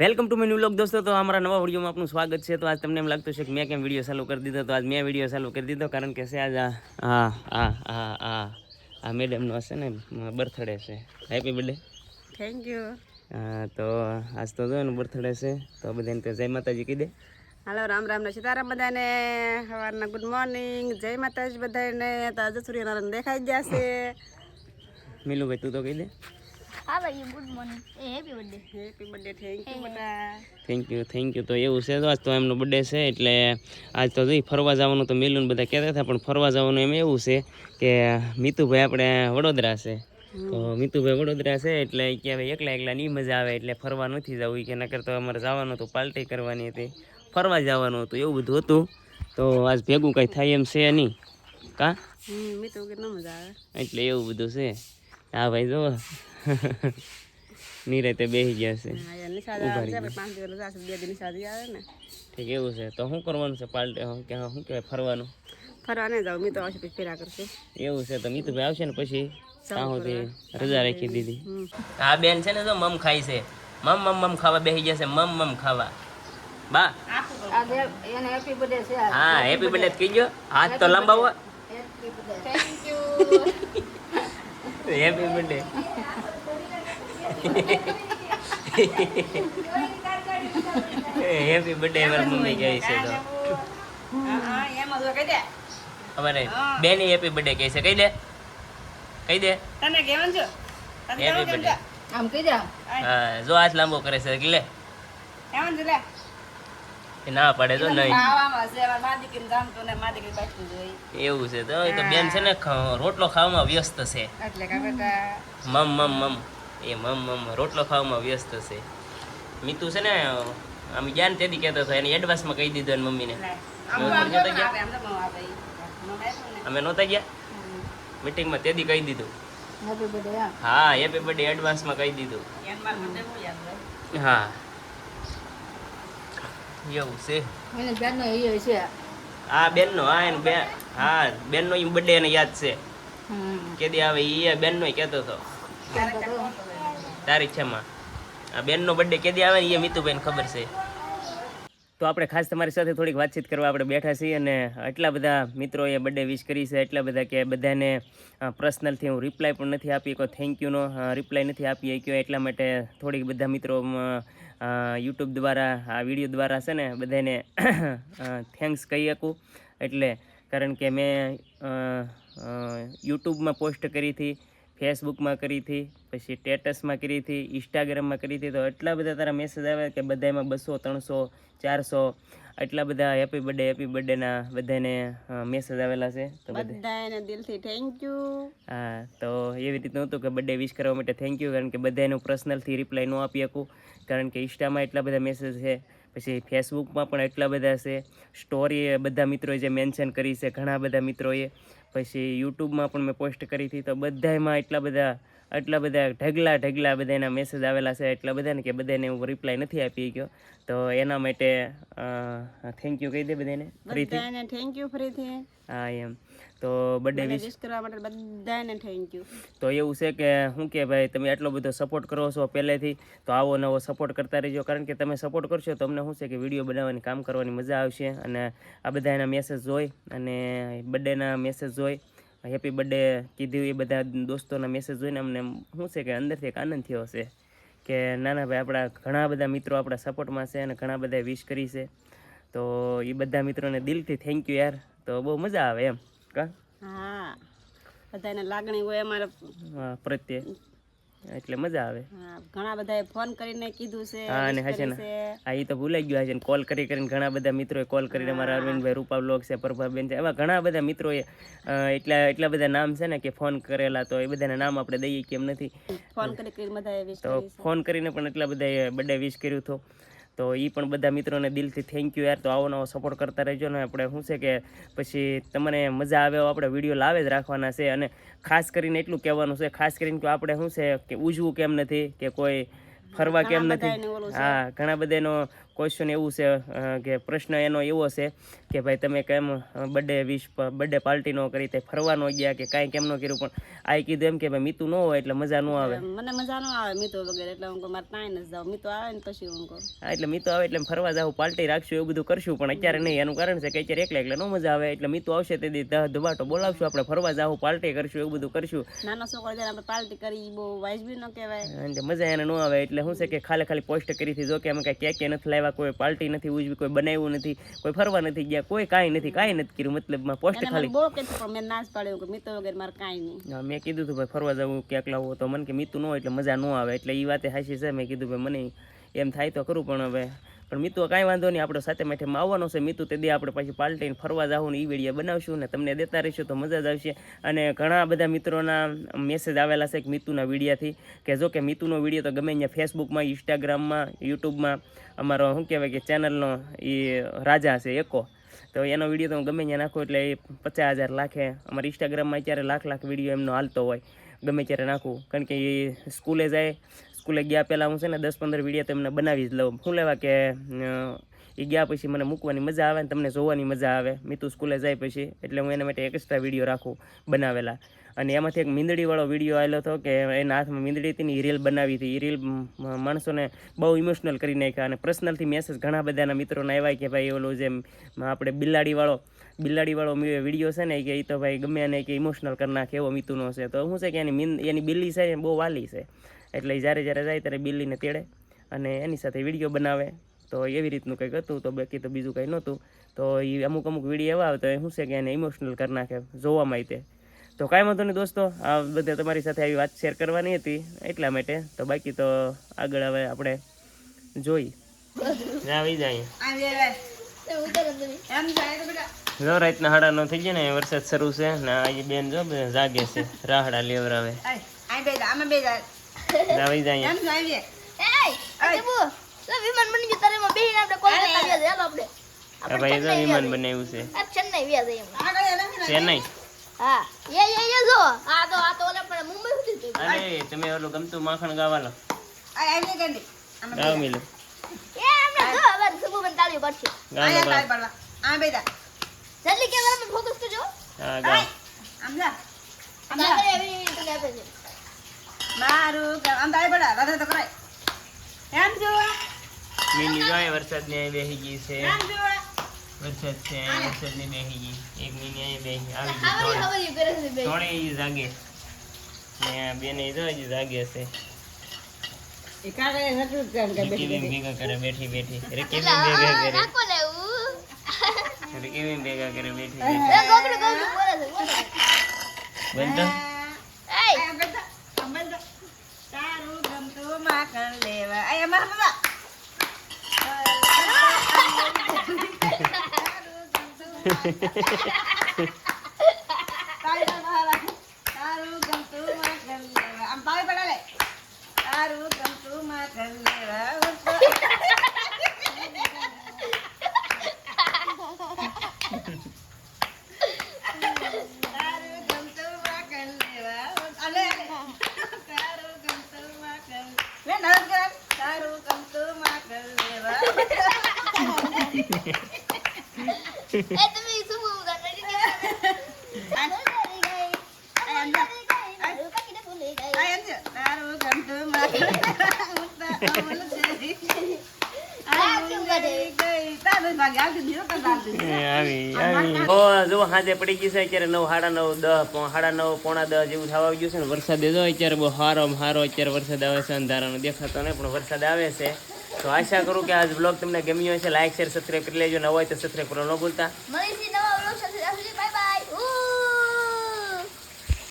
Welcome to menu લોક દોસ્તો તો અમારા નવા વિડીયોમાં આપનું સ્વાગત છે. તો આજ તમને એમ લાગતું છે કે મેં કેમ વીડિયો ચાલુ કરી દીધો? તો આજ મેં વીડિયો ચાલુ કરી દીધો કારણ કે છે આજ આ આ આ આ મેડમનો હશે ને બર્થડે છે. હેપી બર્થડે થેન્ક યુ તો આજ તો જો એનું બર્થડે છે તો બધાને તો જય માતાજી કહી દે. હાલો રામ રામ ને સીતારામ બધાને. સવારના ગુડ મોર્નિંગ જય માતાજી બધાને તો આજે સૂર્યનારાયણ દેખાઈ ગયા છે. મિલુભાઈ તું તો કહી દે. હા ભાઈ good morning A happy birthday happy birthday thank you બધા. થેન્ક યુ થેન્ક યુ તો એવું છે તો આજ તો એમનો બર્થડે છે એટલે આજ તો જઈ ફરવા જવાનું તો મિલુન બધા કહેતા હતા પણ ફરવા જવાનું એમ એવું છે કે મિતુભાઈ આપણે વડોદરા છે. તો મિતુભાઈ વડોદરા છે એટલે કે હવે એકલા એકલા નહીં મજા આવે એટલે ફરવા નથી જવું. કે નકર તો અમારે જવાનું હતું પાર્ટી કરવાની હતી. ફરવા જવાનું હતું એવું બધું હતું. તો આજ ભેગું કંઈ થાય એમ છે નહીં. કા? મિતુ કે ન મજા આવે. એટલે એવું બધું છે. હા ભાઈ જો નિરાતે બેસી ગયા છે. છે ઠીક એવું છે. તો શું કરવાનું છે પાલટે? કે શું કહેવાય ફરવાનું? ફરવાને જાવ મી તો આવશે પછી ફેરા કરશે. એવું છે તો મિતુભાઈ આવશે ને પછી? ત્યાં રજા રાખી દીધી. આ બેન છે ને તો મમ ખાય છે. મમ મમ મમ ખાવા બેસી જશે મમ મમ ખાવા. બા. એને હેપી બર્થડે છે હા હેપી બર્થડે કીજો. હાથ તો લંબાવો. Thank you happy birthday happy birthday અમારી મમ્મી કહે છે તો. અમારે બેની હેપી બર્થડે કહે છે. કહી દે. કહી દે. તને કેવાનું છો? હેપી બર્થડે આમ કહી દે. હા જો હાથ લાંબો કરે છે કે લે લે. એ ના પડે તો નહીં. ને એવું છે તો તો બેન છે ને રોટલો ખાવામાં વ્યસ્ત છે. મમ મમ મમ. એ મમ મમ. રોટલો ખાવામાં વ્યસ્ત છે. મીતુ છે ને આમ જ્ઞાન તેથી કહેતો હતો એને એડવાન્સમાં કહી દીધો એને મમ્મીને. ને. અમે નહોતા ગયા? મીટિંગમાં તેથી કહી દીધું. હા. હેપી બર્થડે એડવાન્સમાં કહી દીધું. હા. એવું છે. એને બેનનો ઈ છે. હા બેનનો હા એને બે હા બેનનો ઈ બર્થડે એને યાદ છે. હમ. કેદી આવે એ બેનનો કહેતો હતો. તારીખ છે માં આ બેનનો બર્થડે કેદી આવે ને એ મિતુભાઈને ખબર છે. તો આપણે ખાસ તમારી સાથે થોડીક વાતચીત કરવા આપણે બેઠા છીએ અને એટલા બધા મિત્રોએ બર્થડે વિશ કરી છે એટલા બધા કે બધાને પર્સનલથી હું રિપ્લાય પણ નથી આપી કોઈ થેન્ક યુનો રિપ્લાય નથી આપી શક્યો એટલા માટે થોડીક બધા મિત્રો યુટ્યુબ દ્વારા, આ વીડિયો દ્વારા છે ને, બધાને થેન્ક્સ કહી શકું. એટલે કારણ કે મેં યુટ્યુબમાં પોસ્ટ કરી હતી ફેસબુકમાં કરી હતી, પછી સ્ટેટસમાં કરી હતી ઇન્સ્ટાગ્રામમાં કરી હતી. તો એટલા બધા તારા મેસેજ આવ્યા કે બધામાં બસો, ત્રણસો, ચારસો એટલા બધા હેપી બર્થડે હેપી બર્થડેના બધાને મેસેજ આવેલા છે. તો બધા બધાને દિલથી થેન્ક યુ હા તો એવી રીતનું હતું કે બર્થડે વિશ કરવા માટે થેન્ક યુ કારણ કે બધાનું પર્સનલથી રિપ્લાય ન આપી શકું. કારણ કે ઇન્સ્ટામાં એટલા બધા મેસેજ છે. પછી ફેસબુકમાં પણ એટલા બધા છે. સ્ટોરી બધા મિત્રોએ જે મેન્શન કરી છે ઘણા બધા મિત્રોએ. પછી યુટ્યુબમાં પણ મેં પોસ્ટ કરી હતી તો બધામાં એટલા બધા એટલા બધા ઢગલા ઢગલા બધાના મેસેજ આવેલા છે. એટલા બધાને કે બધાને હું રિપ્લાય નથી આપી ગયો તો એના માટે થેન્ક યુ કહી દે બધાને ફરીથી. થેન્ક યુ ફરીથી. હા એમ. તો બર્થડે વિશ કરવા માટે બધાને થેન્ક યુ તો એવું છે કે શું કે ભાઈ તમે આટલો બધો સપોર્ટ કરો છો પહેલેથી તો આવો નવો સપોર્ટ કરતા રહેજો. કારણ કે તમે સપોર્ટ કરશો તો અમને શું છે કે વીડિયો બનાવવાની કામ કરવાની મજા આવશે. અને આ બધા એના મેસેજ જોઈ અને બર્થડેના મેસેજ જોઈ હેપી બર્થડે કીધું એ બધા દોસ્તોના મેસેજ જોઈને અમને શું છે કે અંદરથી એક આનંદ થયો હશે. કે નાના ભાઈ આપણા ઘણા બધા મિત્રો આપણા સપોર્ટમાં છે અને ઘણા બધા વિશ કરી છે. તો એ બધા મિત્રોને દિલથી થેન્ક યુ યાર. તો બહુ મજા આવે એમ. કા? હા. બધાને લાગણી હોય અમારે. પ્રત્યે. એટલે મજા આવે. ઘણા બધાએ ફોન કરીને કીધું છે હા અને હશે ને. આ તો ભૂલાઈ ગયું હશે કોલ કરી કરીને ઘણા બધા મિત્રોએ કોલ કરીને મારા અરવિંદભાઈ રૂપા બ્લોગ છે પ્રભાબેન છે. એવા ઘણા બધા મિત્રોએ એટલા એટલા બધા નામ છે ને કે ફોન કરેલા તો એ બધાના નામ આપણે દઈએ કેમ નથી. ફોન કરી કરીને બધાએ તો ફોન કરીને પણ એટલા બધા બર્થડે વિશ કર્યું હતું. તો એ પણ બધા મિત્રોને દિલથી થેન્ક યુ યાર. તો આવો નવો સપોર્ટ કરતા રહેજો ને આપણે શું છે કે પછી તમને મજા આવે એવો આપણે વીડિયો લાવે જ રાખવાના છે. અને ખાસ કરીને એટલું કહેવાનું છે ખાસ કરીને કે આપણે શું છે કે ઉજવું કેમ નથી કે કોઈ ફરવા કેમ નથી. હા ઘણા બધાનો ક્વેશ્ચન એવું છે કે પ્રશ્ન એનો એવો છે કે ભાઈ તમે કેમ બર્થડે વિશ બર્થડે પાર્ટી ન કરી તે ફરવા ન ગયા કે કાંઈ કેમ ન કર્યું? પણ આ કીધું એમ કે ભાઈ મીતું ન હોય એટલે મજા ન આવે. મને મજા ન આવે મીતો વગેરે એટલે હું મારે ત્યાં જ જાઉં મીતો આવે ને પછી હું હા એટલે મીતું આવે એટલે ફરવા જાઉં પાર્ટી રાખશું એવું બધું કરશું પણ અત્યારે નહીં. એનું કારણ છે કે અત્યારે એકલા એકલા ન મજા આવે. એટલે મીતું આવશે તે દી ધબાટો બોલાવશું આપણે ફરવા જાઉં પાર્ટી કરશું એવું બધું કરશું. નાનો છોકરો જ્યારે આપણે પાર્ટી કરી બહુ વાઇસ બી ન કહેવાય. મજા એને ન આવે. એટલે શું છે કે ખાલી ખાલી પોસ્ટ કરી હતી જો કે અમે કાંઈ કે નથી લાવ્યા. કોઈ પાર્ટી નથી ઉજવી કોઈ બનાવ્યું નથી કોઈ ફરવા નથી ગયા કોઈ કાંઈ નથી કાંઈ નથી કર્યું. મતલબમાં પોસ્ટ એને મને ખાલી બહુ કીધું પણ મેં નાશ પાડ્યો કે મીતો વગર મારે કાંઈ નહીં. હા, મેં કીધું હતું ભાઈ ફરવા જવું ક્યાંક લાવવું તો. મને કે મીતું ન હોય એટલે મજા ન આવે. એટલે એ વાતે હાસી છે. મેં કીધું ભાઈ મને એમ થાય તો ખરું પણ હવે પણ મિત્રો કાંઈ વાંધો નહીં, આપણે સાથે માઠેમાં આવવાનો છે. મિત્રો તે દે આપણે પાછી પાલટીને ફરવા જાઉં ને એ વીડિયો બનાવશું ને તમને દેતા રહીશું તો મજા જ આવશે. અને ઘણા બધા મિત્રોના મેસેજ આવેલા છે કે મીતુના વિડીયાથી કે જો કે મીતુનો વીડિયો તો ગમે ત્યાં ફેસબુકમાં ઇન્સ્ટાગ્રામમાં યુટ્યુબમાં અમારો, શું કહેવાય કે ચેનલનો એ રાજા છે એકો. તો એનો વીડિયો તો હું ગમે ત્યાં નાખું એટલે એ પચાસ હજાર લાખે. અમારા ઇન્સ્ટાગ્રામમાં અત્યારે લાખ લાખ વીડિયો એમનો હાલતો હોય. ગમે ત્યારે નાખું. કારણ કે એ સ્કૂલે જાય સ્કૂલે ગયા પહેલાં હું છે ને દસ પંદર વીડિયો તમને બનાવી જ લઉં શું લેવા કે એ ગયા પછી મને મૂકવાની મજા આવે ને તમને જોવાની મજા આવે. મીતુ સ્કૂલે જાય પછી, એટલે હું એના માટે એક્સ્ટ્રા વીડિયો રાખું બનાવેલા. અને એમાંથી એક મીંદડીવાળો વીડિયો આવેલો હતો કે એના હાથમાં મીંદડી હતી ને એ રીલ બનાવી હતી. એ રીલ માણસોને બહુ ઇમોશનલ કરી નાખ્યા અને પર્સનલથી મેસેજ ઘણા બધાના મિત્રોને આવ્યા કે ભાઈ ઓલું જેમ આપણે બિલાડીવાળો બિલાડીવાળો વીડિયો છે ને કે એ તો ભાઈ ગમે એને કે ઇમોશનલ કરી નાખે એવો મિતુનો છે. તો શું છે કે એની મીન, એની બિલ્લી છે ને બહુ વાલી છે. એટલે જ્યારે જ્યારે જાય ત્યારે બિલ્લીને તેડે અને એની સાથે વીડિયો બનાવે. તો એવી રીતનું કંઈક હતું તો બાકી તો બીજું કંઈ નહોતું. તો એ અમુક અમુક વીડિયો એવા આવે તો શું છે કે એને ઇમોશનલ કરી નાખે જોવામાં તે તો કાંઈ વાંધો નહીં દોસ્તો આ બધે તમારી સાથે આવી વાત શેર કરવાની હતી એટલા માટે. તો બાકી તો આગળ હવે આપણે જોઈ. આવી જાય. જો રાતના હાડા નો થઈ ગયા ને વરસાદ શરૂ છે ને આ બેન જો બે જાગે છે રાહડા લેવરાવે. આવી જાય એય અજબુ તો વિમાન બની ગયું તારે માં બેહીને આપણે કોલ કરતા ગયા હેલો આપણે આ ભાઈ જો વિમાન બનાવ્યું છે આ ચેન્નઈ વ્યા જઈએ હમણાં. ચેન્નઈ હા એ એ એ જો આ તો આ તો ઓલે પણ મુંબઈ સુધી જઈ અરે તમે ઓલું ગમતું માખણ ગાવાલો ગાવ મિલો એ હમણાં જો હવે સુબુબેન તાળીઓ પાડશે આ ગાવ જલ્દી કેમેરામાં ફોકસ કરજો હા ગાવ કાગળ એવી રીતે આપે છે મારું આમ તાળી પડે. રાધે તો કરાય. એમ જો મીની જોય વરસાદ ને બેહી ગઈ છે. એમ જો વરસાદ છે વરસાદ ને બેહી ગઈ. એક મીની અહીં બેહી આવી ગઈ. થોડી જાગે. ને બેને જો હજી જાગે છે જ બેઠી બેઠી. ભેગા કરે? નાખો ને એવું રે કેવી ભેગા કરે બેઠી બેઠી. બેઠી માખણ લેવા આય અમારા બાબા તાળી પાડ બહાર. તારું ગમતું માખણ લેવા આમ તાળી પાડ હાલે. તારું ગમતું માખણ લેવા ઉઠો. તારું ગમતું માખણ લેવા ઉઠો. હાલે, હાલે. તારું ગમતું માખણ લે, નવસ કર. તારું ગમતું માખણ લેવા એ તમે સુબુ ઉદાહરણ કરી કે ભૂલી ગઈ આ ભૂલી ગઈ મારું કાકીને ભૂલી ગઈ આ એમ છે. તારું ગમતું માખણ લેવા ઉઠો. અમલ છે. આ કેમ કાઢે ગઈ. તારું ભાગે આવતી દીધો તો આવતી. એ આવી આવી ઓ જો હાજે પડી ગઈ છે, અત્યારે નવ, સાડા નવ, દસ સાડા નવ, પોણા દસ જેવું થવા ગયું છે ને, વરસાદ જો અત્યારે બહુ સારો હારો અત્યારે વરસાદ આવે છે, અંધારાનો દેખાતો નહીં, પણ વરસાદ આવે છે. તો આશા કરું કે આજ બ્લોગ તમને ગમ્યો હશે. લાઈક શેર સબસ્ક્રાઈબ કરી લેજો. ન હોય તો સબસ્ક્રાઈબ કરવા ન ભૂલતા.